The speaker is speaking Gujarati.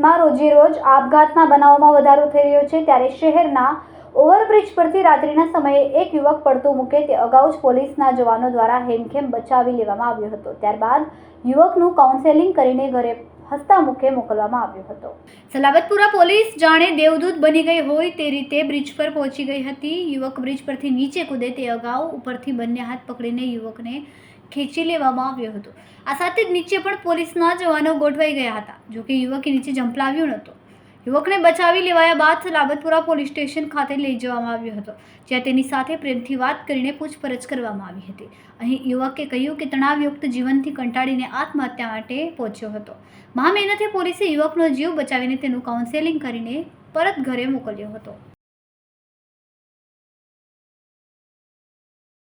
સુરતમાં રોજેરોજ આપઘાતના બનાવોમાં વધારો થઈ રહ્યો છે ત્યારે શહેરના ઓવરબ્રિજ પરથી રાત્રિના સમયે એક યુવક પડતું મૂકે તે અગાઉ જ પોલીસના જવાનો દ્વારા હેમખેમ બચાવી લેવામાં આવ્યો હતો. ત્યારબાદ યુવકનું કાઉન્સેલિંગ કરીને ઘરે હસતા મુખે મોકલવામાં આવ્યો હતો. સલાબતપુરા પોલીસ જાણે દેવદૂત બની ગઈ હોય તે રીતે બ્રિજ પર પહોંચી ગઈ હતી. યુવક બ્રિજ પરથી નીચે કૂદે તે અગાઉ ઉપરથી બંને હાથ પકડીને યુવકને ખેંચી લેવામાં આવ્યો હતો. આ સાથે જ નીચે પણ પોલીસના જવાનો ગોઠવાઈ ગયા હતા. જોકે યુવકે નીચે ઝંપલાવ્યો નહોતો. યુવકને બચાવી લેવાયા બાદ લાબતપુરા પોલીસ સ્ટેશન ખાતે લઈ જવામાં આવ્યો હતો, જ્યાં તેની સાથે પ્રેમથી વાત કરીને પૂછપરછ કરવામાં આવી હતી. અહીં યુવકે કહ્યું કે તણાવયુક્ત જીવનથી કંટાળીને આત્મહત્યા માટે પહોંચ્યો હતો. મહા મહેનતે પોલીસે યુવકનો જીવ બચાવીને તેનું કાઉન્સેલિંગ કરીને પરત ઘરે મોકલ્યો હતો.